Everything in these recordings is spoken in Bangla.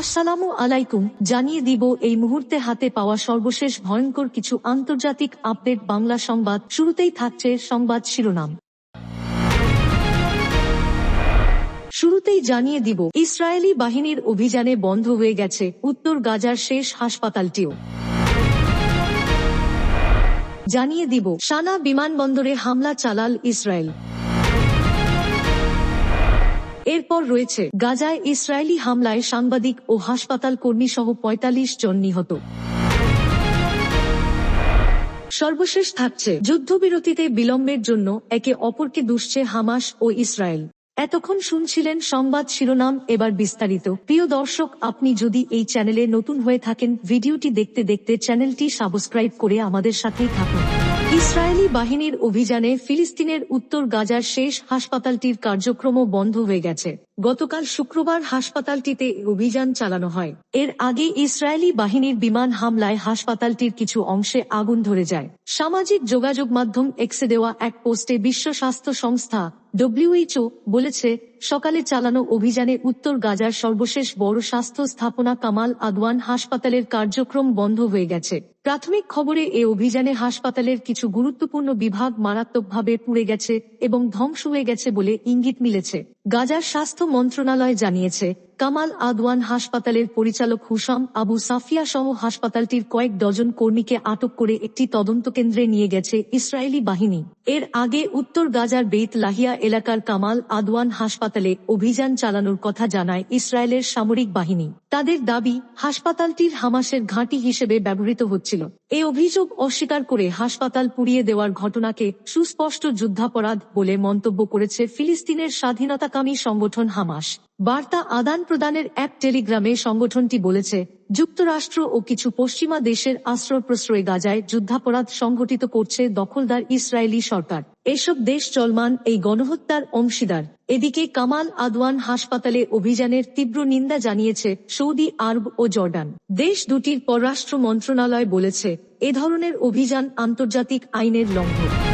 আসসালামু আলাইকুম, জানিয়ে দিব এই মুহূর্তে হাতে পাওয়া সর্বশেষ ভয়ঙ্কর কিছু আন্তর্জাতিক আপডেট বাংলা সংবাদ। শুরুতেই থাকছে সংবাদ শিরোনাম। শুরুতেই জানিয়ে দিব, ইসরায়েলি বাহিনীর অভিযানে বন্ধ হয়ে গেছে উত্তর গাজার শেষ হাসপাতালটিও। জানিয়ে দিব, সানা বিমানবন্দরে হামলা চালাল ইসরায়েল। এরপর রয়েছে গাজায় ইসরায়েলি হামলায় সাংবাদিক ও হাসপাতাল কর্মী সহ পঁয়তাল্লিশ জন নিহত। সর্বশেষ থাকছে যুদ্ধবিরতিতে বিলম্বের জন্য একে অপরকে দুষছে হামাস ও ইসরায়েল। এতক্ষণ শুনছিলেন সংবাদ শিরোনাম, এবার বিস্তারিত। প্রিয় দর্শক, আপনি যদি এই চ্যানেলে নতুন হয়ে থাকেন, ভিডিওটি দেখতে দেখতে চ্যানেলটি সাবস্ক্রাইব করে আমাদের সাথেই থাকুন। ইসরায়েলি বাহিনীর অভিযানে ফিলিস্তিনের উত্তর গাজার শেষ হাসপাতালটির কার্যক্রম বন্ধ হয়ে গেছে। গতকাল শুক্রবার হাসপাতালটিতে অভিযান চালানো হয়। এর আগে ইসরায়েলি বাহিনীর বিমান হামলায় হাসপাতালটির কিছু অংশে আগুন ধরে যায়। সামাজিক যোগাযোগ মাধ্যম এক্সে দেওয়া এক পোস্টে বিশ্ব স্বাস্থ্য সংস্থা ডব্লিউএইচও বলেছে, সকালে চালানো অভিযানে উত্তর গাজার সর্বশেষ বড় স্বাস্থ্য স্থাপনা কামাল আদওয়ান হাসপাতালের কার্যক্রম বন্ধ হয়ে গেছে। প্রাথমিক খবরে এ অভিযানে হাসপাতালের কিছু গুরুত্বপূর্ণ বিভাগ মারাত্মকভাবে পুড়ে গেছে এবং ধ্বংস হয়ে গেছে বলে ইঙ্গিত মিলেছে। গাজার স্বাস্থ্য মন্ত্রণালয় জানিয়েছে কামাল আদওয়ান হাসপাতালের পরিচালক হুসাম আবু সাফিয়া সহ হাসপাতালটির কয়েক ডজন কর্মীকে আটক করে একটি তদন্ত কেন্দ্রে নিয়ে গেছে ইসরায়েলি বাহিনী। এর আগে উত্তর গাজার বেইত লাহিয়া এলাকার কামাল আদওয়ান হাসপাতালে অভিযান চালানোর কথা জানায় ইসরায়েলের সামরিক বাহিনী। তাদের দাবি, হাসপাতালটির হামাসের ঘাঁটি হিসেবে ব্যবহৃত হচ্ছিল। এই অভিযোগ অস্বীকার করে হাসপাতাল পুড়িয়ে দেওয়ার ঘটনাকে সুস্পষ্ট যুদ্ধাপরাধ বলে মন্তব্য করেছে ফিলিস্তিনের স্বাধীনতাকামী সংগঠন হামাস। বার্তা আদান প্রদানের এক টেলিগ্রামে সংগঠনটি বলেছে, যুক্তরাষ্ট্র ও কিছু পশ্চিমা দেশের আশ্রয় প্রশ্রয় গাজায় যুদ্ধাপরাধ সংঘটিত করছে দখলদার ইসরায়েলি সরকার। এসব দেশ চলমান এই গণহত্যার অংশীদার। এদিকে কামাল আদওয়ান হাসপাতালে অভিযানের তীব্র নিন্দা জানিয়েছে সৌদি আরব ও জর্ডান। দেশ দুটির পররাষ্ট্র মন্ত্রণালয় বলেছে, এ ধরনের অভিযান আন্তর্জাতিক আইনের লঙ্ঘন।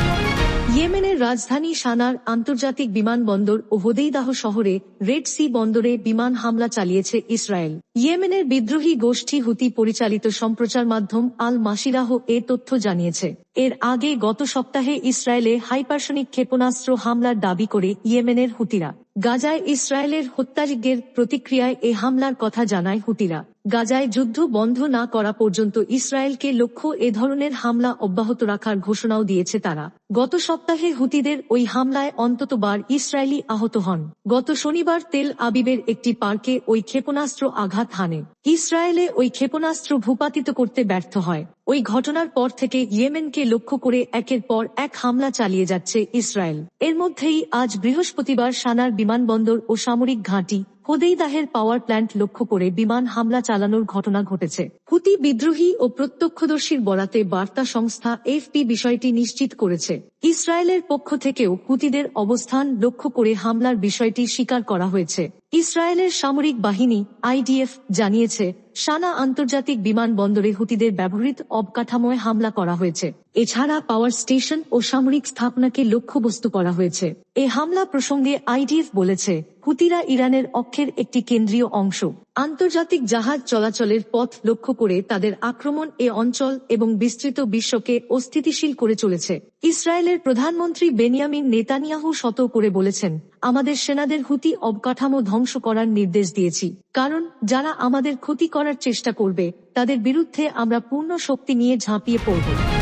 ইয়েমেনের রাজধানী সানার আন্তর্জাতিক বিমানবন্দর ও হোদেইদাহ শহরে রেড সি বন্দরে বিমান হামলা চালিয়েছে ইসরায়েল। ইয়েমেনের বিদ্রোহী গোষ্ঠী হুতি পরিচালিত সম্প্রচার মাধ্যম আল মাসিরাহ এ তথ্য জানিয়েছে। এর আগে গত সপ্তাহে ইসরায়েলে হাইপারসনিক ক্ষেপণাস্ত্র হামলার দাবি করে ইয়েমেনের হুতিরা। গাজায় ইসরায়েলের হত্যাযজ্ঞের প্রতিক্রিয়ায় এ হামলার কথা জানায় হুতিরা। গাজায় যুদ্ধ বন্ধ না করা পর্যন্ত ইসরায়েলকে লক্ষ্য এ ধরনের হামলা অব্যাহত রাখার ঘোষণাও দিয়েছে তারা। গত সপ্তাহে হুতিদের ওই হামলায় অন্ততবার ইসরায়েলি আহত হন। গত শনিবার তেল আবিবের একটি পার্কে ওই ক্ষেপণাস্ত্র আঘাত হানে। ইসরায়েলে ওই ক্ষেপণাস্ত্র ভূপাতিত করতে ব্যর্থ হয়। ওই ঘটনার পর থেকে ইয়েমেনকে লক্ষ্য করে একের পর এক হামলা চালিয়ে যাচ্ছে ইসরায়েল। এর মধ্যেই আজ বৃহস্পতিবার সানার বিমানবন্দর ও সামরিক ঘাঁটি হোদেইদাহের পাওয়ার প্ল্যান্ট লক্ষ্য করে বিমান হামলা চালানোর ঘটনা ঘটেছে। হুতি বিদ্রোহী ও প্রত্যক্ষদর্শীর বরাতে বার্তা সংস্থা এফপি বিষয়টি নিশ্চিত করেছে। ইসরায়েলের পক্ষ থেকেও হুতিদের অবস্থান লক্ষ্য করে হামলার বিষয়টি স্বীকার করা হয়েছে। ইসরায়েলের সামরিক বাহিনী আইডিএফ জানিয়েছে সানা আন্তর্জাতিক বিমানবন্দরে হুতিদের ব্যবহৃত অবকাঠামোয় হামলা করা হয়েছে। এছাড়া পাওয়ার স্টেশন ও সামরিক স্থাপনাকে লক্ষ্যবস্তু করা হয়েছে। এ হামলা প্রসঙ্গে আইডিএফ বলেছে, হুতিরা ইরানের অক্ষের একটি কেন্দ্রীয় অংশ। আন্তর্জাতিক জাহাজ চলাচলের পথ লক্ষ্য করে তাদের আক্রমণ এ অঞ্চল এবং বিস্তৃত বিশ্বকে অস্থিতিশীল করে চলেছে। ইসরায়েলের প্রধানমন্ত্রী বেনিয়ামিন নেতানিয়াহু শত করে বলেছেন, আমাদের সেনাদের হুতি অবকাঠামো ধ্বংস করার নির্দেশ দিয়েছি। কারণ, যারা আমাদের ক্ষতি করার চেষ্টা করবে, তাদের বিরুদ্ধে আমরা পূর্ণ শক্তি নিয়ে ঝাঁপিয়ে পড়ব।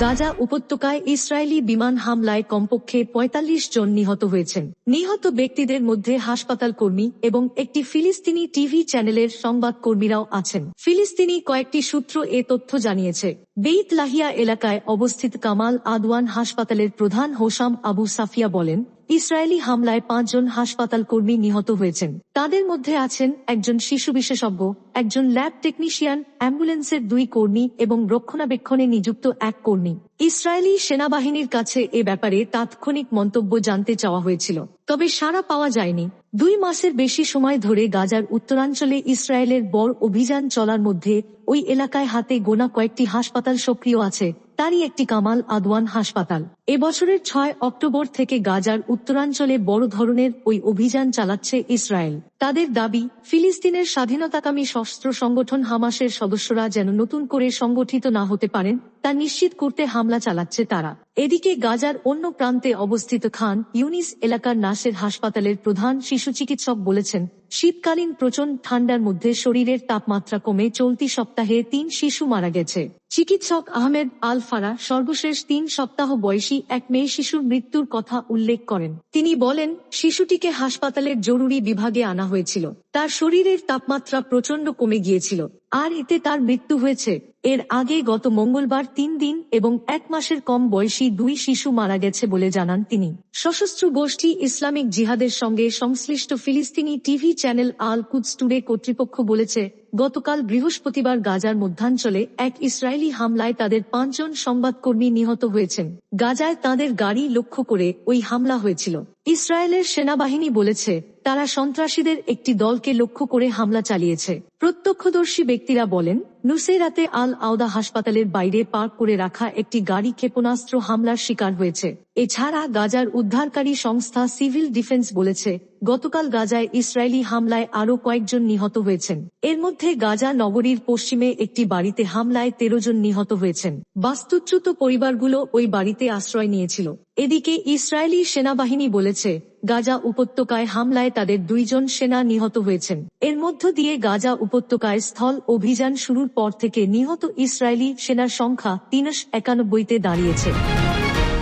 গাজা উপত্যকায় ইসরায়েলি বিমান হামলায় কমপক্ষে ৪৫ জন নিহত হয়েছেন। নিহত ব্যক্তিদের মধ্যে হাসপাতাল কর্মী এবং একটি ফিলিস্তিনি টিভি চ্যানেলের সংবাদ কর্মীরাও আছেন। ফিলিস্তিনি কয়েকটি সূত্র এ তথ্য জানিয়েছে। বেইত লাহিয়া এলাকায় অবস্থিত কামাল আদওয়ান হাসপাতালের প্রধান হোসাম আবু সাফিয়া বলেন ইসরায়েলি হামলায় পাঁচজন হাসপাতাল কর্মী নিহত হয়েছেন। তাদের মধ্যে আছেন একজন শিশু বিশেষজ্ঞ, একজন ল্যাব টেকনিশিয়ান, অ্যাম্বুলেন্সের দুই কর্মী এবং রক্ষণাবেক্ষণে নিযুক্ত এক কর্মী। ইসরায়েলি সেনাবাহিনীর কাছে এ ব্যাপারে তাৎক্ষণিক মন্তব্য জানতে চাওয়া হয়েছিল। তবে সাড়া পাওয়া যায়নি। দুই মাসের বেশি সময় ধরে গাজার উত্তরাঞ্চলে ইসরায়েলের বড় অভিযান চলার মধ্যে ওই এলাকায় হাতে গোনা কয়েকটি হাসপাতাল সক্রিয় আছে। তারই একটি কামাল আদওয়ান হাসপাতাল। এবছরের ছয় অক্টোবর থেকে গাজার উত্তরাঞ্চলে বড় ধরনের ওই অভিযান চালাচ্ছে ইসরায়েল। তাদের দাবি, ফিলিস্তিনের স্বাধীনতাকামী সশস্ত্র সংগঠন হামাসের সদস্যরা যেন নতুন করে সংগঠিত না হতে পারেন, তা নিশ্চিত করতে হামলা চালাচ্ছে তারা। এদিকে গাজার অন্য প্রান্তে অবস্থিত খান ইউনিস এলাকার নাসের হাসপাতালের প্রধান শিশু চিকিৎসক বলেছেন, শীতকালীন প্রচণ্ড ঠান্ডার মধ্যে শরীরের তাপমাত্রা কমে চলতি সপ্তাহে তিন শিশু মারা গেছে। চিকিৎসক আহমেদ আল ফারা সর্বশেষ তিন সপ্তাহ বয়সী এক মেয়ে শিশুর মৃত্যুর কথা উল্লেখ করেন। তিনি বলেন, শিশুটিকে হাসপাতালের জরুরি বিভাগে আনা হয়েছিল। তার শরীরের তাপমাত্রা প্রচণ্ড কমে গিয়েছিল। আর এতে তার মৃত্যু হয়েছে। এর আগে গত মঙ্গলবার তিন দিন এবং এক মাসের কম বয়সী দুই শিশু মারা গেছে বলে জানান তিনি। সশস্ত্র গোষ্ঠী ইসলামিক জিহাদের সঙ্গে সংশ্লিষ্ট ফিলিস্তিনি TV channel Al Quds Today কর্তৃপক্ষ বলেছে, গতকাল বৃহস্পতিবার গাজার মধ্যাঞ্চলে এক ইসরায়েলি হামলায় তাদের পাঁচজন সংবাদকর্মী নিহত হয়েছেন। গাজায় তাদের গাড়ি লক্ষ্য করে ওই হামলা হয়েছিল। ইসরায়েলের সেনাবাহিনী বলেছে তারা সন্ত্রাসীদের একটি দলকে লক্ষ্য করে হামলা চালিয়েছে। প্রত্যক্ষদর্শী ব্যক্তিরা বলেন নুসেরাতে আল আওদা হাসপাতালের বাইরে পার্ক করে রাখা একটি গাড়ি ক্ষেপণাস্ত্র হামলার শিকার হয়েছে। এছাড়া গাজার উদ্ধারকারী সংস্থা সিভিল ডিফেন্স বলেছে, গতকাল গাজায় ইসরায়েলি হামলায় আরও কয়েকজন নিহত হয়েছেন। এর মধ্যে গাজা নগরীর পশ্চিমে একটি বাড়িতে হামলায় তেরো জন নিহত হয়েছেন। বাস্তুচ্যুত পরিবারগুলো ওই বাড়িতে আশ্রয় নিয়েছিল। এদিকে ইসরায়েলি সেনাবাহিনী বলেছে, গাজা উপত্যকায় হামলায় তাদের দুইজন সেনা নিহত হয়েছেন। এর মধ্য দিয়ে গাজা উপত্যকায় স্থল অভিযান শুরুর পর থেকে নিহত ইসরায়েলি সেনার সংখ্যা তিনশ একানব্বইতে দাঁড়িয়েছে।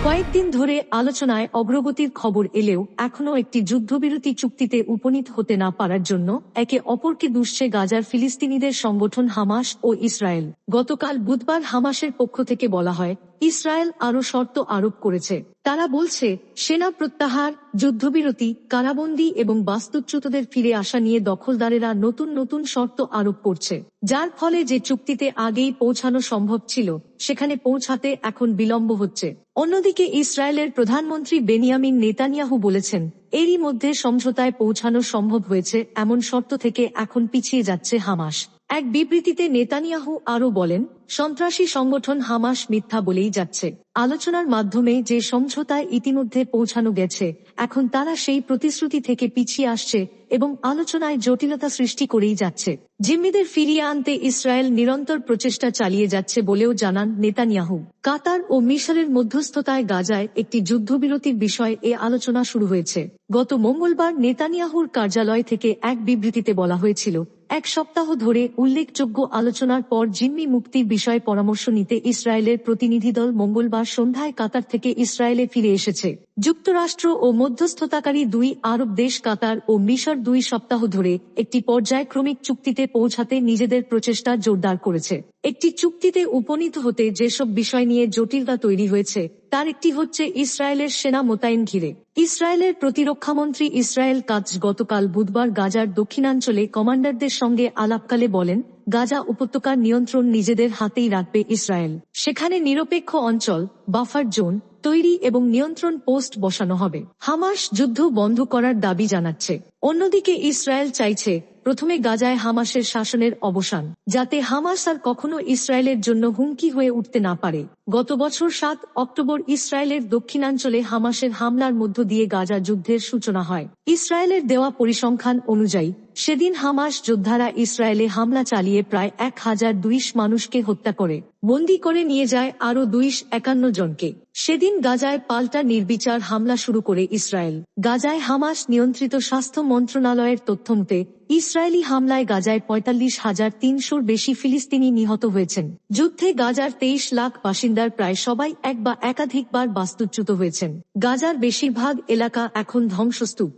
কয়েকদিন ধরে আলোচনায় অগ্রগতির খবর এলেও এখনও একটি যুদ্ধবিরতি চুক্তিতে উপনীত হতে না পারার জন্য একে অপরকে দুষছে গাজার ফিলিস্তিনিদের সংগঠন হামাস ও ইসরায়েল। গতকাল বুধবার হামাসের পক্ষ থেকে বলা হয় ইসরায়েল আরও শর্ত আরোপ করেছে। তারা বলছে, সেনা প্রত্যাহার, যুদ্ধবিরতি, কারাবন্দী এবং বাস্তুচ্যুতদের ফিরে আসা নিয়ে দখলদারেরা নতুন নতুন শর্ত আরোপ করছে। যার ফলে যে চুক্তিতে আগেই পৌঁছানো সম্ভব ছিল, সেখানে পৌঁছাতে এখন বিলম্ব হচ্ছে। অন্যদিকে ইসরায়েলের প্রধানমন্ত্রী বেনিয়ামিন নেতানিয়াহু বলেছেন, এরই মধ্যে সমঝোতায় পৌঁছানো সম্ভব হয়েছে, এমন শর্ত থেকে এখন পিছিয়ে যাচ্ছে হামাস। এক বিবৃতিতে নেতানিয়াহু আরও বলেন সন্ত্রাসী সংগঠন হামাস মিথ্যা বলেই যাচ্ছে। আলোচনার মাধ্যমে যে সমঝোতায় ইতিমধ্যে পৌঁছানো গেছে, এখন তারা সেই প্রতিশ্রুতি থেকে পিছিয়ে আসছে এবং আলোচনায় জটিলতা সৃষ্টি করেই যাচ্ছে। জিম্মিদের ফিরিয়ে আনতে ইসরায়েল নিরন্তর প্রচেষ্টা চালিয়ে যাচ্ছে বলেও জানান নেতানিয়াহু। কাতার ও মিশরের মধ্যস্থতায় গাজায় একটি যুদ্ধবিরতির বিষয়ে এ আলোচনা শুরু হয়েছে। গত মঙ্গলবার নেতানিয়াহুর কার্যালয় থেকে এক বিবৃতিতে বলা হয়েছিল এক সপ্তাহ ধরে উল্লেখযোগ্য আলোচনার পর জিম্মি মুক্তির বিষয়ে পরামর্শ নিতে ইসরায়েলের প্রতিনিধি দল মঙ্গলবার সন্ধ্যায় কাতার থেকে ইসরায়েলে ফিরে এসেছে। যুক্তরাষ্ট্র ও মধ্যস্থতাকারী দুই আরব দেশ কাতার ও মিশর দুই সপ্তাহ ধরে একটি পর্যায়ক্রমিক চুক্তিতে পৌঁছাতে নিজেদের প্রচেষ্টা জোরদার করেছে। একটি চুক্তিতে উপনীত হতে যেসব বিষয় নিয়ে জটিলতা তৈরি হয়েছে, তার একটি হচ্ছে ইসরায়েলের সেনা মোতায়েন ঘিরে। ইসরায়েলের প্রতিরক্ষামন্ত্রী ইসরায়েল কাজ গতকাল বুধবার গাজার দক্ষিণাঞ্চলে কমান্ডারদের সঙ্গে আলাপকালে বলেন, গাজা উপত্যকার নিয়ন্ত্রণ নিজেদের হাতেই রাখবে ইসরায়েল। সেখানে নিরপেক্ষ অঞ্চল, বাফার জোন, তৈরি এবং নিয়ন্ত্রণ পোস্ট বসানো হবে। হামাস যুদ্ধ বন্ধ করার দাবি জানাচ্ছে। অন্যদিকে ইসরায়েল চাইছে প্রথমে গাজায় হামাসের শাসনের অবসান, যাতে হামাস আর কখনো ইসরায়েলের জন্য হুমকি হয়ে উঠতে না পারে। গত বছর সাত অক্টোবর ইসরায়েলের দক্ষিণাঞ্চলে হামাসের হামলার মধ্য দিয়ে গাজা যুদ্ধের সূচনা হয়। ইসরায়েলের দেওয়া পরিসংখ্যান অনুযায়ী সেদিন হামাস যোদ্ধারা ইসরায়েলে হামলা চালিয়ে প্রায় এক হাজার দুইশ মানুষকে হত্যা করে। বন্দি করে নিয়ে যায় আরও দুইশ একান্ন জনকে। সেদিন গাজায় পাল্টা নির্বিচার হামলা শুরু করে ইসরায়েল। গাজায় হামাস নিয়ন্ত্রিত স্বাস্থ্য মন্ত্রণালয়ের তথ্যমতে ইসরায়েলি হামলায় গাজায় পঁয়তাল্লিশ হাজার তিনশোর বেশি ফিলিস্তিনি নিহত হয়েছেন। যুদ্ধে গাজার তেইশ লাখ বাসিন্দার প্রায় সবাই এক বা একাধিকবার বাস্তুচ্যুত হয়েছেন। গাজার বেশিরভাগ এলাকা এখন ধ্বংসস্তূপ।